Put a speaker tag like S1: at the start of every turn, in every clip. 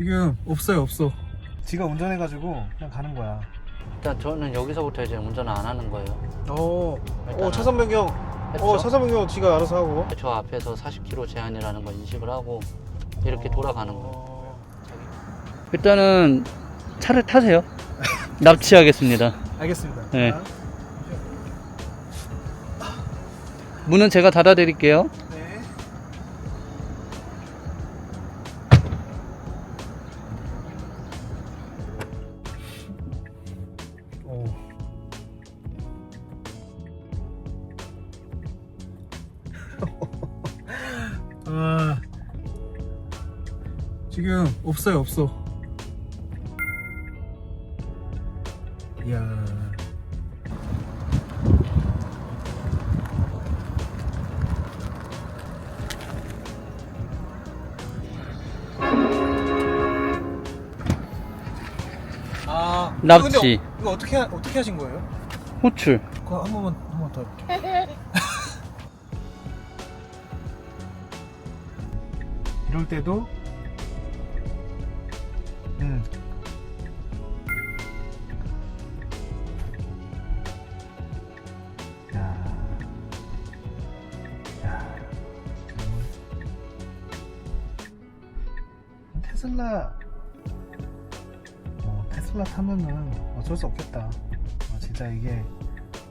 S1: 지금 없어요 없어 지가 운전해가지고 그냥 가는 거야
S2: 일단 저는 여기서부터 이제 운전을 안 하는 거예요.
S1: 어,
S2: 일단은
S1: 어 차선 변경
S2: 했죠?
S1: 어 차선 변경 지가 알아서 하고
S2: 저 앞에서 40km 제한이라는 걸 인식을 하고 이렇게 돌아가는 거예요.
S1: 어,
S2: 일단은 차를 타세요. 납치하겠습니다.
S1: 알겠습니다
S2: 네.
S1: 자,
S2: 문은 제가 닫아드릴게요.
S1: 아, 지금 없어요, 없어. 이야. 아,
S2: 납치.
S1: 근데 어- 이거 어떻게 하- 어떻게 하신 거예요?
S2: 호출.
S1: 그거 한 번만 한 번더 이럴 때도 음. 정말. 테슬라 어, 테슬라 타면은 어쩔 수 없겠다. 어, 진짜 이게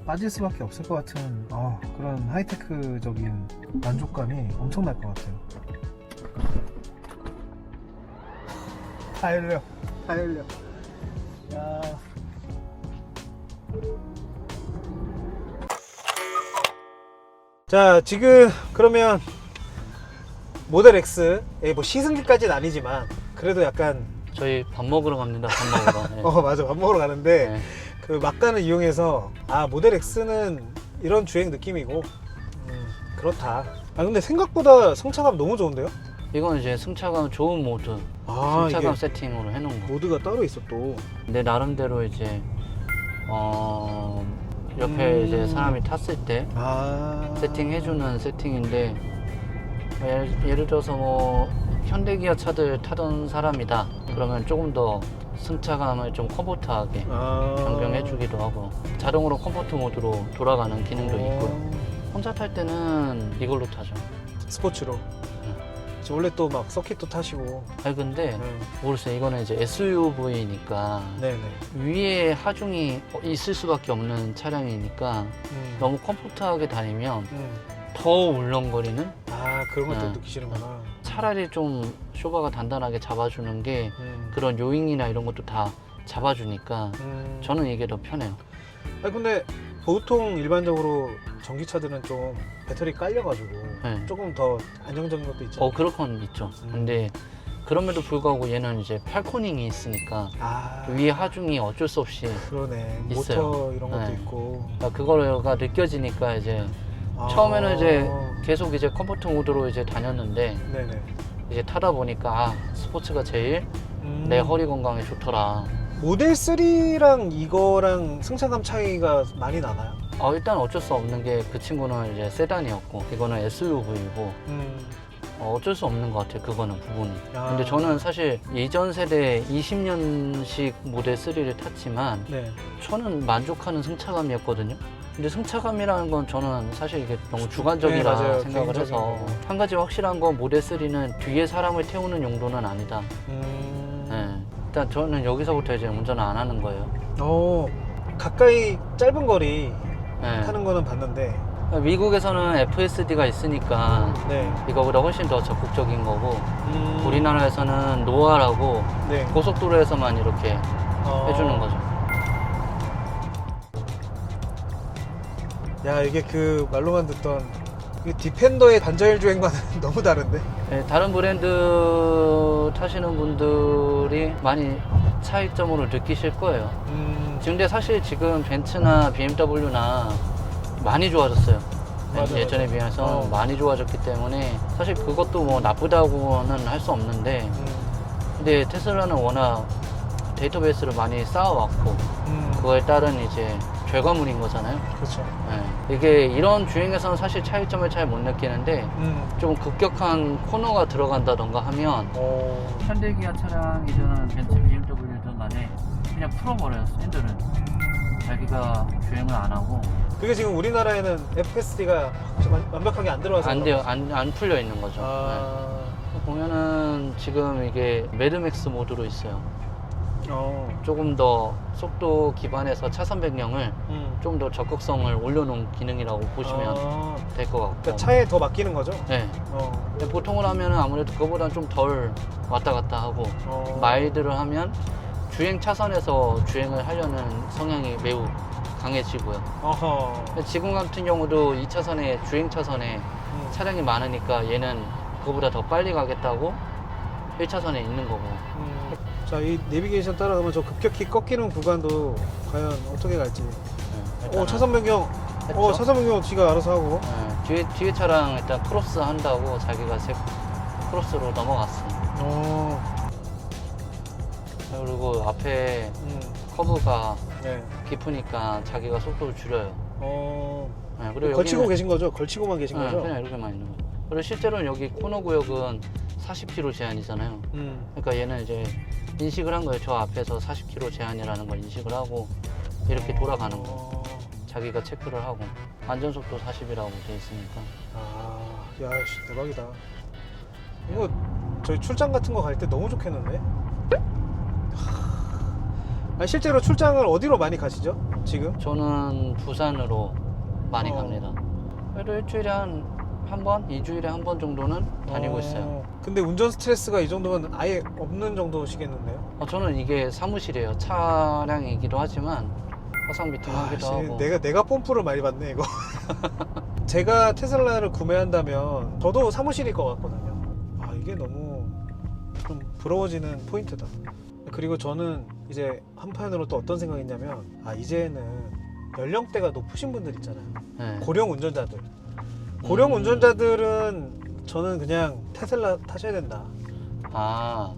S1: 빠질 수밖에 없을 것 같은 어, 그런 하이테크적인 만족감이 엄청날 것 같아요. 다 열려, 다 열려. 야. 자, 지금 그러면 모델 X, 예, 뭐 시승기까지는 아니지만 그래도 약간
S2: 저희 밥 먹으러 갑니다. 밥 먹으러. 네.
S1: 어 맞아 밥 먹으러 가는데
S2: 네.
S1: 그 막간을 이용해서 아 모델 X는 이런 주행 느낌이고 음, 그렇다 아 근데 생각보다 성차감 너무 좋은데요?
S2: 이건 이제 승차감 좋은 모드.
S1: 아
S2: 승차감
S1: 이게
S2: 세팅으로 해놓은 거.
S1: 모드가 따로 있어 또
S2: 내 나름대로 이제 어 옆에
S1: 음.
S2: 이제 사람이 탔을 때
S1: 아...
S2: 세팅해주는 세팅인데 뭐 예를, 예를 들어서 뭐 현대기아 차들 타던 사람이다 그러면 조금 더 승차감을 좀 컴포트하게
S1: 아...
S2: 변경해주기도 하고 자동으로 컴포트 모드로 돌아가는 기능도
S1: 어.
S2: 있고요 혼자 탈 때는 이걸로 타죠
S1: 스포츠로 저 원래 또 막 서킷도 타시고
S2: 아니 근데
S1: 음,
S2: 모르겠어요 이거는 이제 SUV니까
S1: 네네
S2: 위에 하중이 있을 수밖에 없는 차량이니까
S1: 음,
S2: 너무 컴포트하게 다니면
S1: 음.
S2: 더 울렁거리는
S1: 아 그런 것도
S2: 네.
S1: 느끼시는구나
S2: 차라리 좀 쇼바가 단단하게 잡아주는 게
S1: 음.
S2: 그런 요잉이나 이런 것도 다 잡아주니까
S1: 음.
S2: 저는 이게 더 편해요.
S1: 아니 근데 보통 일반적으로 전기차들은 좀 배터리 깔려가지고
S2: 네.
S1: 조금 더 안정적인 것도 있잖아요.
S2: 어 그런 건 있죠.
S1: 음.
S2: 근데 그럼에도 불구하고 얘는 이제 팔코닝이 있으니까
S1: 아
S2: 위에 하중이 어쩔 수 없이
S1: 그러네
S2: 있어요.
S1: 모터 이런 것도
S2: 네.
S1: 있고
S2: 그러니까 그거가 느껴지니까 이제
S1: 아.
S2: 처음에는 이제 계속 이제 컴포트 모드로 이제 다녔는데
S1: 네네
S2: 이제 타다 보니까 아, 스포츠가 제일
S1: 음.
S2: 내 허리 건강에 좋더라.
S1: 모델 3랑 이거랑 승차감 차이가 많이 나나요?
S2: 어, 일단 어쩔 수 없는 게 그 친구는 이제 세단이었고 이거는 SUV고
S1: 음.
S2: 어, 어쩔 수 없는 것 같아요. 그거는 부분이.
S1: 아.
S2: 근데 저는 사실 이전 세대 20년식 모델 3를 탔지만
S1: 네.
S2: 저는 만족하는 승차감이었거든요. 근데 승차감이라는 건 저는 사실 이게 너무 주관적이라
S1: 네, 맞아요.
S2: 생각을
S1: 개인적인
S2: 해서
S1: 거.
S2: 한 가지 확실한 건 모델 3는 뒤에 사람을 태우는 용도는 아니다.
S1: 음.
S2: 네. 일단 저는 여기서부터 이제 운전을 안 하는 거예요.
S1: 어 가까이 짧은 거리
S2: 네.
S1: 타는 거는 봤는데
S2: 미국에서는 FSD가 있으니까
S1: 네.
S2: 이거보다 훨씬 더 적극적인 거고
S1: 음.
S2: 우리나라에서는 노아라고
S1: 네.
S2: 고속도로에서만 이렇게
S1: 어.
S2: 해주는 거죠.
S1: 야 이게 그 말로만 듣던 그 디펜더의 단자율 주행과는 너무 다른데?
S2: 네, 다른 브랜드 타시는 분들이 많이 차이점으로 느끼실 거예요.
S1: 음.
S2: 근데 사실 지금 벤츠나 BMW나 많이 좋아졌어요. 네,
S1: 맞아,
S2: 예전에
S1: 맞아.
S2: 비해서
S1: 어.
S2: 많이 좋아졌기 때문에 사실 그것도 뭐 나쁘다고는 할 수 없는데
S1: 음.
S2: 근데 테슬라는 워낙 데이터베이스를 많이 쌓아왔고
S1: 음.
S2: 그거에 따른 이제 결과물인 거잖아요.
S1: 그렇죠.
S2: 네. 이게 이런 주행에서는 사실 차이점을 잘 못 느끼는데
S1: 음.
S2: 좀 급격한 코너가 들어간다던가 하면
S1: 어.
S2: 현대 기아 차량이든 벤츠 BMW든 간에 그냥 풀어버려요 핸들을 자기가 주행을 안 하고
S1: 그게 지금 우리나라에는 FSD가 완벽하게 안 들어와서
S2: 안 돼요 안, 안 풀려 있는 거죠
S1: 아.
S2: 네. 보면은 지금 이게 매드맥스 모드로 있어요
S1: 어.
S2: 조금 더 속도 기반에서 차선 변경을
S1: 음.
S2: 좀 더 적극성을 올려놓은 기능이라고 보시면
S1: 아.
S2: 될 것 같고
S1: 그러니까 차에 더 맡기는 거죠?
S2: 네.
S1: 어.
S2: 근데 보통을 하면은 아무래도 그거보다는 좀덜 왔다 갔다 하고
S1: 어.
S2: 마일드를 하면 주행 차선에서 주행을 하려는 성향이 매우 강해지고요.
S1: 어허.
S2: 근데 지금 같은 경우도 2차선에 주행 차선에
S1: 음.
S2: 차량이 많으니까 얘는 그거보다 더 빨리 가겠다고 1차선에 있는 거고.
S1: 음. 자, 이 내비게이션 따라가면 저 급격히 꺾이는 구간도 과연 어떻게 갈지.
S2: 네,
S1: 어, 차선 변경. 어. 차선 변경 지가 알아서 하고.
S2: 네, 뒤에 뒤에 차량 일단 크로스 한다고 자기가 세 크로스로 넘어갔어.
S1: 어.
S2: 그리고 앞에
S1: 음.
S2: 커브가
S1: 네.
S2: 깊으니까 자기가 속도를 줄여요.
S1: 어.
S2: 네, 그리고
S1: 걸치고
S2: 여기는-
S1: 계신 거죠? 걸치고만 계신
S2: 네,
S1: 거죠?
S2: 그냥 이렇게만 있는 거예요. 그리고 실제로는 여기 코너 구역은 40km 제한이잖아요.
S1: 음.
S2: 그러니까 얘는 이제 인식을 한 거예요. 저 앞에서 40km 제한이라는 걸 인식을 하고 이렇게 돌아가는 거.
S1: 어.
S2: 자기가 체크를 하고 안전속도 40이라고 돼 있으니까.
S1: 아, 야, 씨, 대박이다. 이거 저희 출장 같은 거 갈 때 너무 좋겠는데? 아, 실제로 출장을 어디로 많이 가시죠? 지금?
S2: 저는 부산으로 많이
S1: 어.
S2: 갑니다. 그래도 일주일에 한 한 번, 2주일에 한 번 정도는 다니고
S1: 어,
S2: 있어요.
S1: 근데 운전 스트레스가 이 정도면 아예 없는 정도시겠는데요?
S2: 어, 저는 이게 사무실이에요. 차량이기도 하지만 화상 미팅 하기도
S1: 씨,
S2: 하고.
S1: 내가 내가 뽐뿌를 많이 받네 이거. 제가 테슬라를 구매한다면 저도 사무실일 것 같거든요. 아 이게 너무 좀 부러워지는 포인트다. 그리고 저는 이제 한편으로 또 어떤 생각이냐면 아 이제는 연령대가 높으신 분들 있잖아요.
S2: 네.
S1: 고령 운전자들. 고령
S2: 음.
S1: 운전자들은 저는 그냥 테슬라 타셔야 된다.
S2: 아,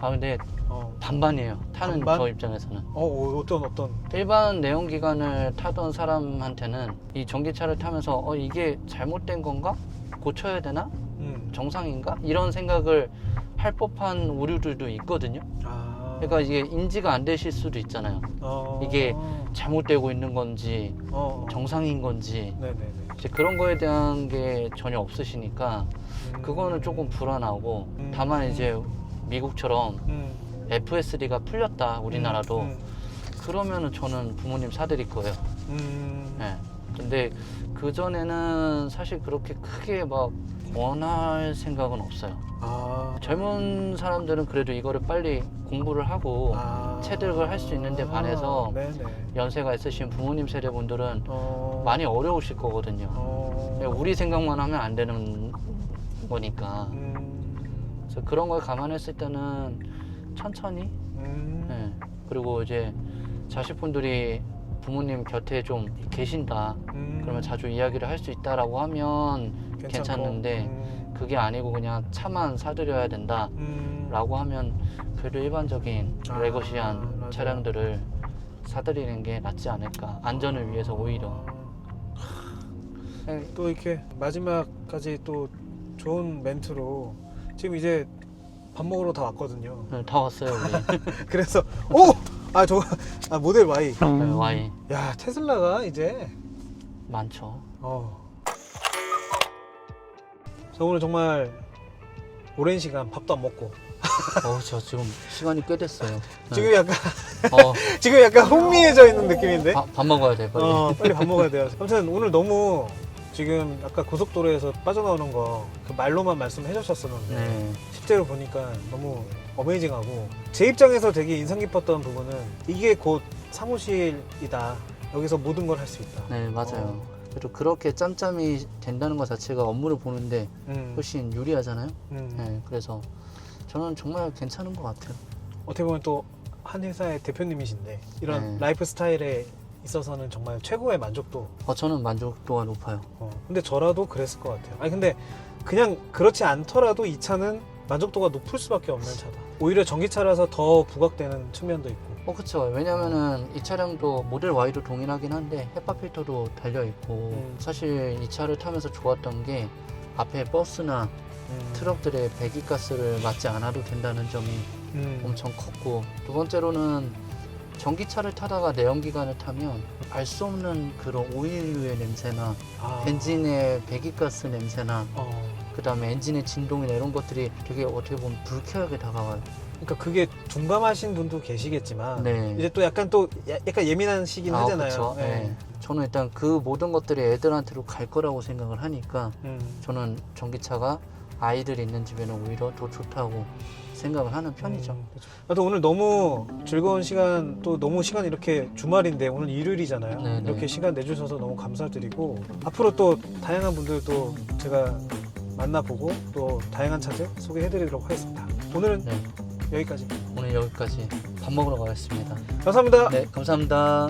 S2: 아 근데
S1: 어,
S2: 반반이에요. 타는
S1: 반반?
S2: 저 입장에서는.
S1: 어 어, 어떤 어떤.
S2: 일반 내연기관을 타던 사람한테는 이 전기차를 타면서 어 이게 잘못된 건가? 고쳐야 되나?
S1: 음.
S2: 정상인가? 이런 생각을 할 법한 오류들도 있거든요.
S1: 아.
S2: 그러니까 이게 인지가 안 되실 수도 있잖아요.
S1: 어.
S2: 이게 잘못되고 있는 건지
S1: 어.
S2: 정상인 건지
S1: 네네네.
S2: 이제 그런 거에 대한 게 전혀 없으시니까
S1: 음.
S2: 그거는 조금 불안하고
S1: 음.
S2: 다만 이제 미국처럼
S1: 음.
S2: FSD가 풀렸다 우리나라도
S1: 음.
S2: 그러면은 저는 부모님 사드릴 거예요.
S1: 음.
S2: 네. 근데 그 전에는 사실 그렇게 크게 막 원할 생각은 없어요.
S1: 아.
S2: 젊은 사람들은 그래도 이거를 빨리 공부를 하고
S1: 아.
S2: 체득을 할 수 있는데 반해서
S1: 네네.
S2: 연세가 있으신 부모님 세대분들은
S1: 어.
S2: 많이 어려우실 거거든요.
S1: 어.
S2: 그냥 우리 생각만 하면 안 되는 거니까.
S1: 음.
S2: 그래서 그런 걸 감안했을 때는 천천히.
S1: 음.
S2: 네. 그리고 이제 자식분들이 부모님 곁에 좀 계신다.
S1: 음.
S2: 그러면 자주 이야기를 할 수 있다라고 하면
S1: 괜찮고.
S2: 괜찮은데
S1: 음.
S2: 그게 아니고 그냥 차만 사드려야 된다라고
S1: 음.
S2: 하면 그래도 일반적인
S1: 아,
S2: 레거시한
S1: 맞아요.
S2: 차량들을 사드리는 게 낫지 않을까 안전을 위해서 오히려
S1: 네, 또 이렇게 마지막까지 또 좋은 멘트로 지금 이제 밥 먹으러 다 왔거든요.
S2: 네, 다 왔어요 우리
S1: 그래서 오! 아, 저 아, 모델 Y.
S2: 네, Y
S1: 야, 테슬라가 이제
S2: 많죠
S1: 어. 저 오늘 정말 오랜 시간 밥도 안 먹고
S2: 어 저 지금 시간이 꽤 됐어요 네.
S1: 지금 약간
S2: 어,
S1: 지금 약간 혼미해져 있는 느낌인데.
S2: 밥, 밥 먹어야 돼 빨리
S1: 어, 빨리 밥 먹어야 돼요. 아무튼 오늘 너무 지금 아까 고속도로에서 빠져나오는 거 그 말로만 말씀해 주셨었는데
S2: 네.
S1: 실제로 보니까 너무 어메이징하고 제 입장에서 되게 인상 깊었던 부분은 이게 곧 사무실이다. 여기서 모든 걸 할 수 있다.
S2: 네 맞아요
S1: 어.
S2: 그리고 그렇게 짬짬이 된다는 것 자체가 업무를 보는데
S1: 음,
S2: 훨씬 유리하잖아요
S1: 음.
S2: 네, 그래서 저는 정말 괜찮은 것 같아요
S1: 어떻게 보면 또 한 회사의 대표님이신데 이런
S2: 네.
S1: 라이프 스타일에 있어서는 정말 최고의 만족도.
S2: 어, 저는 만족도가 높아요
S1: 어, 근데 저라도 그랬을 것 같아요. 아니 근데 그냥 그렇지 않더라도 이 차는 만족도가 높을 수밖에 없는 차다. 오히려 전기차라서 더 부각되는 측면도 있고.
S2: 어 그쵸 왜냐면은 이 차량도 모델 Y도 동일하긴 한데 헤파 필터도 달려 있고
S1: 음.
S2: 사실 이 차를 타면서 좋았던 게 앞에 버스나
S1: 음.
S2: 트럭들의 배기가스를 맞지 않아도 된다는 점이
S1: 음.
S2: 엄청 컸고 두 번째로는 전기차를 타다가 내연기관을 타면 알 수 없는 그런 오일류의 냄새나
S1: 아.
S2: 엔진의 배기가스 냄새나
S1: 어.
S2: 그 다음에 엔진의 진동이나 이런 것들이 되게 어떻게 보면 불쾌하게 다가와요
S1: 그러니까 그게 둔감하신 분도 계시겠지만
S2: 네.
S1: 이제 또 약간 또 야- 약간 예민한 시긴
S2: 아,
S1: 하잖아요.
S2: 그쵸.
S1: 네.
S2: 네. 저는 일단 그 모든 것들이 애들한테로 갈 거라고 생각을 하니까
S1: 음.
S2: 저는 전기차가 아이들 있는 집에는 오히려 더 좋다고 생각을 하는 편이죠.
S1: 음. 하여튼 오늘 너무 즐거운 시간 또 너무 시간 이렇게 주말인데 오늘 일요일이잖아요.
S2: 네네.
S1: 이렇게 시간 내주셔서 너무 감사드리고 앞으로 또 다양한 분들도 제가 만나보고 또 다양한 차들 소개해드리도록 하겠습니다. 오늘은
S2: 네.
S1: 여기까지.
S2: 오늘 여기까지 밥 먹으러 가겠습니다.
S1: 감사합니다.
S2: 네, 감사합니다.